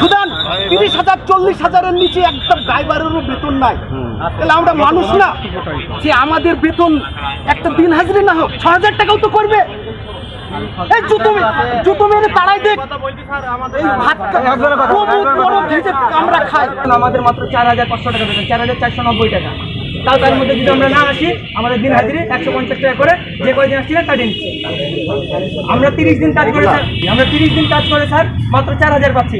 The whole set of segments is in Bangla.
সুদান তিরিশ হাজার চল্লিশ হাজারের নিচে একদম ড্রাইভারেরও বেতন নাই। তাহলে আমরা মানুষ না। যে আমাদের বেতন একটা দিন হাজিরি না হোক ছ হাজার টাকাও তো করবে। এই জুতো জুতো মেরে তাড়াই দেখ। আমরা খাই। আমাদের মাত্র চার হাজার পাঁচশো টাকা বেতন চার হাজার চারশো নব্বই টাকা। তাও তার মধ্যে যদি আমরা না আসি, আমাদের দিন হাজিরি একশো পঞ্চাশ টাকা করে যে কয়দিন আসছিলেন তা নিচ্ছে আমরা তিরিশ দিন কাজ করে আমরা তিরিশ দিন কাজ করে, স্যার, মাত্র চার হাজার পাচ্ছি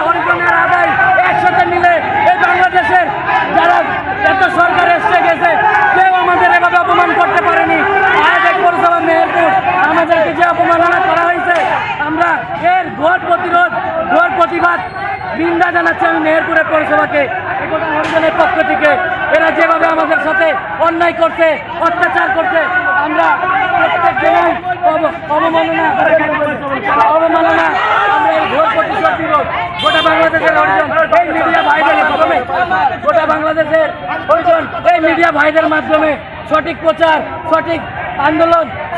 হরিজনের আদায় একসাথে মিলে এই বাংলাদেশের যারা এত সরকার এসে গেছে কেউ আমাদের এভাবে অপমান করতে পারেনি আয়াদের পৌরসভা মেহেরপুর আমাদেরকে যে অপমাননা করা হয়েছে আমরা এর প্রতিরোধ ঘোর প্রতিবাদ। নিন্দা জানাচ্ছি আমি মেহেরপুরের পৌরসভাকে হরিজনের পক্ষ থেকে। এরা যেভাবে আমাদের সাথে অন্যায় করছে, অত্যাচার করছে, আমরা প্রত্যেক জেলায় অবমাননা অবমাননা গোটা বাংলাদেশের অর্জন, এই মিডিয়া ভাইদের মাধ্যমে। গোটা বাংলাদেশের অর্জন, এই মিডিয়া ভাইদের মাধ্যমে। সঠিক প্রচার, সঠিক আন্দোলন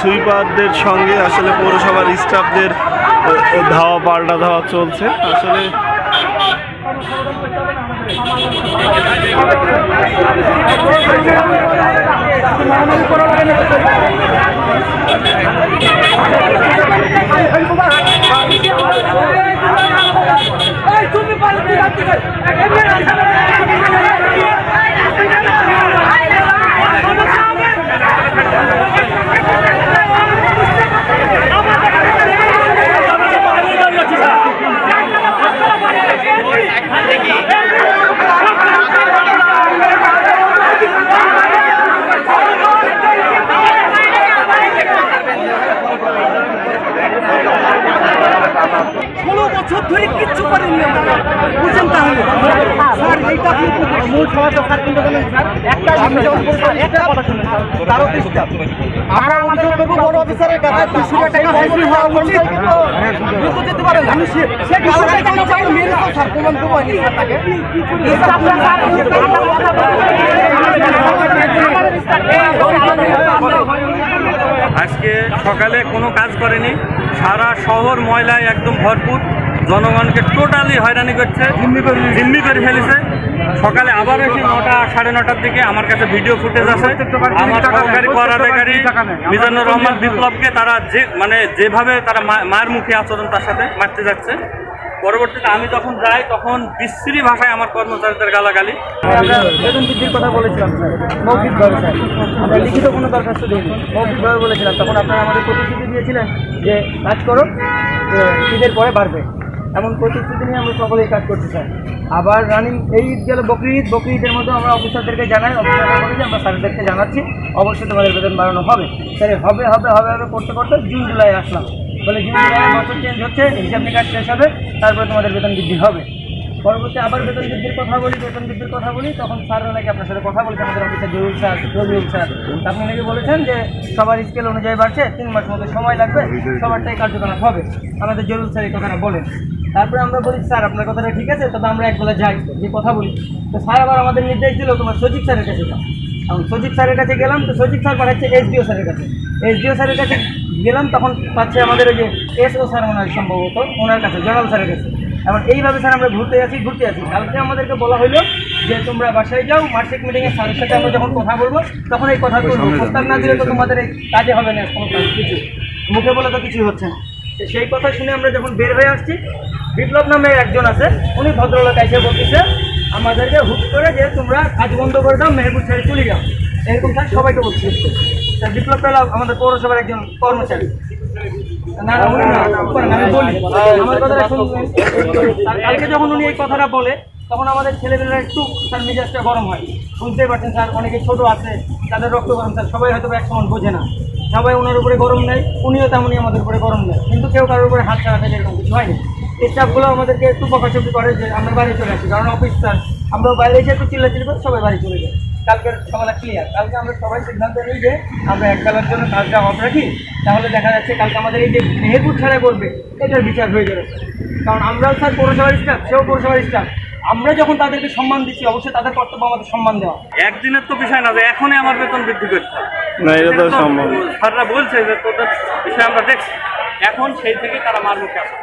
সুইপারদের সঙ্গে আসলে পৌরসভার স্টাফদের ধাওয়া পাল্টা ধাওয়া চলছে। আসলে ষোলো বছর ধরে কিচ্ছু করেনি আমরা বুঝছেন তাহলে স্যার এইটা কিন্তু মূল সমস্যা স্যার কিন্তু একটা আমি যখন একটা কথা শুনুন তারও চেষ্টা আমরা অভিযোগ করব বড় অফিসারের কাছে দুশো টাকা হাজির হওয়া উচিত কিন্তু যেতে পারেন আমি সে সে গালাগালি করে চাই মেরে তো স্যার প্রমাণ দেবো তাকে আজকে সকালে কোনো কাজ করেনি। সারা শহর ময়লায় একদম ভরপুর। জনগণকে টোটালি হয়রানি করছে। জিম্মি করে ফেলেছে। সকালে আবার এসে নটা সাড়ে নটার দিকে আমার কাছে ভিডিও ফুটেজ আছে। আমার সহকারী পরাধিকারী মিজানুর রহমান বিপ্লবকে তারা যে মানে যেভাবে তারা মা- মায়ের মুখে আচরণ তার সাথে মারতে যাচ্ছে। পরবর্তীতে আমি যখন যাই, তখন বিশ্রী ভাষায় আমার কর্মচারীদের গালাগালি। আমরা বেতন বৃদ্ধির কথা বলেছিলাম মৌখিকভাবে স্যার। আমরা লিখিত কোনো দরখাস্ত দিইনি। মৌখিকভাবে বলেছিলাম। তখন আপনারা আমাদের প্রতিশ্রুতি দিয়েছিলেন যে, কাজ করো ঈদের পরে বাড়বে। এমন প্রতিশ্রুতি নিয়ে আমরা সকলেই কাজ করছি, স্যার। আবার রানিং, এই ঈদ গেল বকরি ঈদ। বকরি ঈদের মধ্যে আমরা অফিসারদেরকে জানাই, অফিসাররা বলে যে, আমরা স্যারদেরকে জানাচ্ছি। অবশ্যই তোমাদের বেতন বাড়ানো হবে। স্যার হবে হবে হবে হবে, করতে করতে জুন, জুলাই আসলাম। বলে জুন জুলাই বছর চেঞ্জ হচ্ছে, হিসাব নিকাশ শেষ হবে, তারপরে তোমাদের বেতন বৃদ্ধি হবে। পরবর্তী আবার বেতন বৃদ্ধির কথা বলি, বেতন বৃদ্ধির কথা বলি, তখন স্যাররা নাকি আপনার সাথে কথা বলেছেন আমাদের অফিসে জরুর স্যার জরুর স্যার। আপনি নাকি বলেছেন যে সবার স্কেল অনুযায়ী বাড়ছে, তিন মাস মতো সময় লাগবে, সবারটাই কার্যকলাপ হবে। আমাদের জরুর স্যার এই কথাটা বলেন। তারপরে আমরা বলি, স্যার, আপনার কথাটা ঠিক আছে, তবে আমরা একবেলা যাই, যে কথা বলি। তো স্যার আবার আমাদের নির্দেশ দিল, তোমার সচিব স্যারের কাছে যাও। এখন সচিব স্যারের কাছে গেলাম, তো সচিব স্যার পাঠাচ্ছে এসডিও স্যারের কাছে। এসডিও স্যারের কাছে গেলাম তখন পাচ্ছে আমাদের ওই যে এসও স্যার ওনার সম্ভবত ওনার কাছে জেনারেল স্যারের কাছে। এখন এইভাবে স্যার আমরা ঘুরতে আছি ঘুরতে আছি কালকে আমাদেরকে বলা হলো যে তোমরা বাসায় যাও মার্কেট মিটিংয়ে স্যারের সাথে আমরা যখন কথা বলব তখন এই কথা তুলবো প্রস্তাব না দিলে তো তোমাদের এই কাজে হবে না কোনো কাজ কিছু। মুখে বলে তো কিছুই হচ্ছে না। সেই কথা শুনে আমরা যখন বের হয়ে আসছি বিপ্লব নামে একজন আছে উনি ভদ্রলোক এসে বলতেছে আমাদেরকে হুট করে যে তোমরা কাজ বন্ধ করে দাও, মেহেরপুর ছেড়ে চলে যাও। এরকম স্যার সবাইকে বলছে। তা বিপ্লব পেলাম আমাদের পৌরসভার একজন কর্মচারী। কালকে যখন উনি এই কথাটা বলে, তখন আমাদের ছেলেমেয়েরা একটু তার মেজাজটা গরম হয়। বুঝতেই পারছেন স্যার, অনেকে ছোট আছে, তাদের রক্ত গরম। স্যার, সবাই হয়তো এক সমান বোঝে না। সবাই ওনার উপরে গরম নেয়, উনিও তেমনই আমাদের উপরে গরম নেয়। কিন্তু কেউ কারোর উপরে হাত চালাতে এরকম কিছু হয়নি স্টাফগুলো আমাদেরকে একটু বকাচকি করে যে আমরা বাড়ি চলে আসি কারণ অফিস স্যার আমরা বাইরে এসে একটু চিল্লাচিল্লি করে সবাই বাড়ি চলে যাই কালকের সকালে ক্লিয়ার কালকে আমরা সবাই সিদ্ধান্ত নিই যে আমরা এক বেলার জন্য কাজটা অফ রাখি। তাহলে দেখা যাচ্ছে কালকে আমাদের এই যে মেহেরপুর ছাড়া করবে এটার বিচার হয়ে যাবে। কারণ আমরাও স্যার পৌরসভার স্টাফ সেও পৌরসভার স্টাফ আমরা যখন তাদেরকে সম্মান দিচ্ছি অবশ্যই তাদের কর্তব্য আমাদের সম্মান দেওয়া। একদিনের তো বিষয় না যে এখনই আমার বেতন বৃদ্ধি করতে হবে। না এটা তো সম্ভব। স্যাররা বলছে যে তোদের বিষয়ে আমরা দেখছি। এখন সেই থেকে তারা মার মুখে আসে